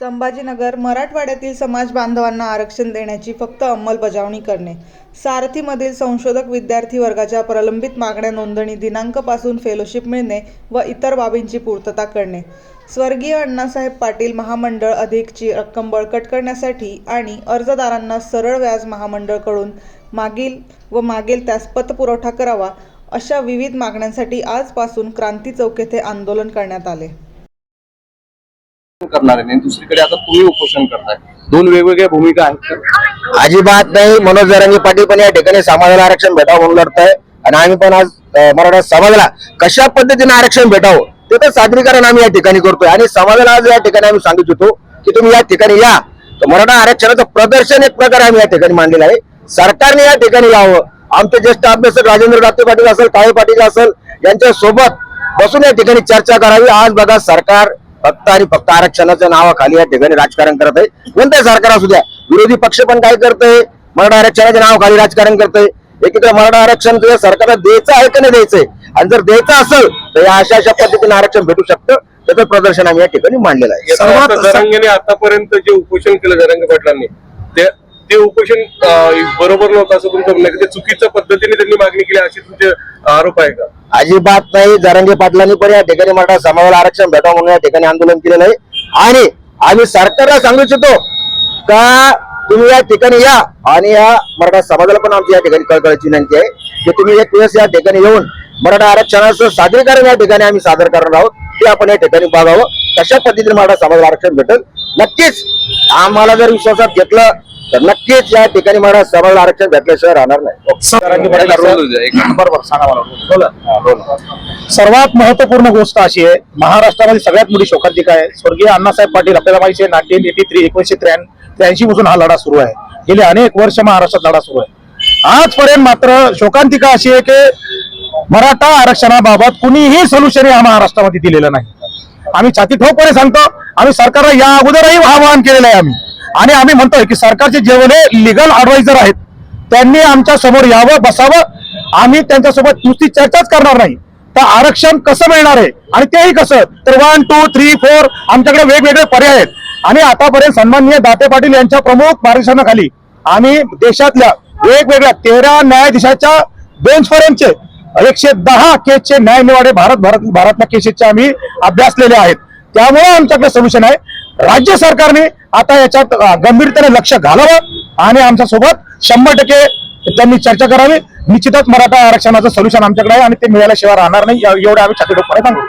संभाजीनगर मराठवाड्यातील समाज बांधवांना आरक्षण देण्याची फक्त अंमलबजावणी करणे. सारथीमधील संशोधक विद्यार्थी वर्गाच्या प्रलंबित मागण्या नोंदणी दिनांकपासून फेलोशिप मिळणे व इतर बाबींची पूर्तता करणे. स्वर्गीय अण्णासाहेब पाटील महामंडळ अधिकची रक्कम बळकट करण्यासाठी आणि अर्जदारांना सरळ व्याज महामंडळकडून मागील व मागील त्यास पतपुरवठा करावा अशा विविध मागण्यांसाठी आजपासून क्रांती चौक येथे आंदोलन करण्यात आले. करणार आहे आणि दुसरीकडे आता तुम्ही उपोषण करताय. दोन वेगवेगळ्या भूमिका आहेत. अजिबात नाही. मनोज जरांगे पाटील पण या ठिकाणी समाजाला आरक्षण भेटावं म्हणून लढताय. आणि आम्ही पण आज मराठा समाजाला कशा पद्धतीने आरक्षण भेटावं ते तर सादरीकरण आम्ही या ठिकाणी करतोय. आणि समाजाला आज या ठिकाणी आम्ही सांगू होतो की तुम्ही या ठिकाणी या. तर मराठा आरक्षणाचं प्रदर्शन एक प्रकार आम्ही या ठिकाणी मांडलेलं आहे. सरकारने या ठिकाणी यावं. आमचे ज्येष्ठ अभ्यासक राजेंद्र दाते पाटील असेल काळे पाटील असेल यांच्या सोबत बसून या ठिकाणी चर्चा करावी. आज बघा सरकार फक्त आणि फक्त आरक्षणाच्या नावाखाली या ठिकाणी राजकारण करत आहे. कोणत्याही सरकार असू द्या. विरोधी पक्ष पण काय करतंय? मराठा आरक्षणाच्या नावाखाली राजकारण करतंय. एकीकडे मराठा आरक्षण तुझ्या सरकारला द्यायचं आहे का नाही द्यायचंय? आणि जर द्यायचं असेल तर या अशा अशा पद्धतीने आरक्षण भेटू शकतं. त्याचं प्रदर्शन आम्ही या ठिकाणी मांडलेलं आहे. जरांगेने आतापर्यंत जे उपोषण केलं जरांगे पाटलांनी ते ते उपोषण बरोबर नव्हतं असं तुमचं म्हणणं चुकीच्या पद्धतीने त्यांनी मागणी केली असे तुमचे आरोप आहे का? अजिबात नाही. जरांगे पाटलांनी पण या ठिकाणी मराठा समाजाला आरक्षण भेटावं म्हणून या ठिकाणी आंदोलन केलेलं आहे. आणि आम्ही सरकारला सांगू इच्छितो का तुम्ही या ठिकाणी या आणि या मराठा समाजाला पण आमची या ठिकाणी कळकळाची विनंती आहे की तुम्ही एक दिवस या ठिकाणी येऊन मराठा आरक्षणाचं सादरीकरण या ठिकाणी आम्ही सादर करणार आहोत. ते आपण या ठिकाणी बघावं. कशा पद्धतीने मराठा समाजाला आरक्षण भेटेल? नक्कीच आम्हाला जर विश्वासात घेतलं तर नक्कीच या ठिकाणी मराठा समाजाला आरक्षण भेटल्याशिवाय राहणार नाही. मला. सर्वात महत्त्वपूर्ण गोष्ट अशी आहे महाराष्ट्रामध्ये सगळ्यात मोठी शोकांतिका आहे. स्वर्गीय अण्णासाहेब पाटील आपल्याला माहिती आहे नाईन्टीन एटी थ्री एकोणीशे त्र्याऐंशी पासून हा लढा सुरू आहे. गेले अनेक वर्ष महाराष्ट्रात लढा सुरू आहे. आजपर्यंत मात्र शोकांतिका अशी आहे की मराठा आरक्षणाबाबत कुणीही सोल्युशन या महाराष्ट्रामध्ये दिलेलं नाही. आम्ही छाती ठोकपणे सांगतो आम्ही सरकारला या अगोदरही आवाहन केलेलं आहे आम्ही. आणि आम्ही म्हणतोय की सरकारचे जेवढे लिगल ॲडवायझर आहेत त्यांनी आमच्यासमोर यावं बसावं. आम्ही त्यांच्यासोबत नुसती चर्चाच करणार नाही. तर आरक्षण कसं मिळणार आहे आणि तेही कसं? तर वन टू थ्री फोर आमच्याकडे वेगवेगळे पर्याय आहेत. आणि आतापर्यंत सन्माननीय दाते पाटील यांच्या प्रमुख मार्गदर्शनाखाली आम्ही देशातल्या वेगवेगळ्या तेरा न्यायाधीशाच्या बेंचपर्यंतचे एकशे दहा केसचे न्यायनिवाडे भारत भारत भारतल्या केसेसचे आम्ही अभ्यासलेले आहेत. त्यामुळे आमच्याकडे सोल्युशन आहे. राज्य सरकारने आता याच्यात गंभीरतेने लक्ष घालावं आणि आमच्यासोबत शंभर टक्के त्यांनी चर्चा करावी. निश्चितच मराठा आरक्षणाचं सोल्युशन आमच्याकडे आहे आणि ते मिळाल्याशिवाय राहणार नाही. एवढं आम्ही छाती सांगू.